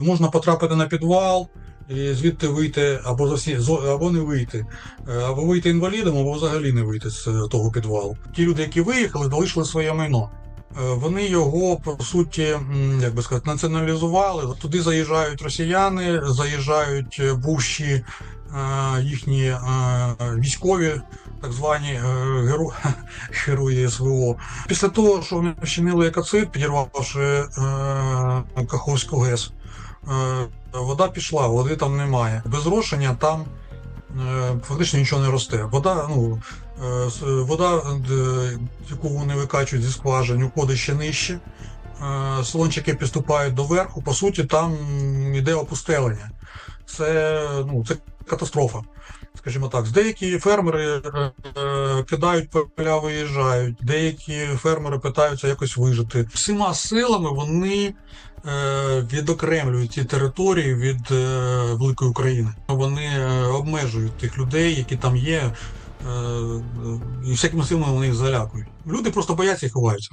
Можна потрапити на підвал і звідти вийти або або не вийти, Е, або вийти інвалідом, або взагалі не вийти з того підвалу. Ті люди, які виїхали, залишили своє майно. Е, Вони його по суті, як би сказати, націоналізували. Туди заїжджають росіяни, заїжджають бувші е, їхні військові, так звані геро... герої СВО. Після того, що вони вчинили екоцид, підірвавши Каховську ГЕС, вода пішла, води там немає. Без зрошення там е, фактично нічого не росте. Вода, ну, е, вода, е, яку вони викачують зі скважин, уходить ще нижче. Солончики підступають до верху. По суті, там йде опустелення. Це, ну, це катастрофа. Скажімо так, деякі фермери е, кидають поля, виїжджають, деякі фермери питаються якось вижити. Всіма силами вони е, відокремлюють ці території від е, великої України. Вони обмежують тих людей, які там є, і всякими силами вони їх залякують. Люди просто бояться і ховаються.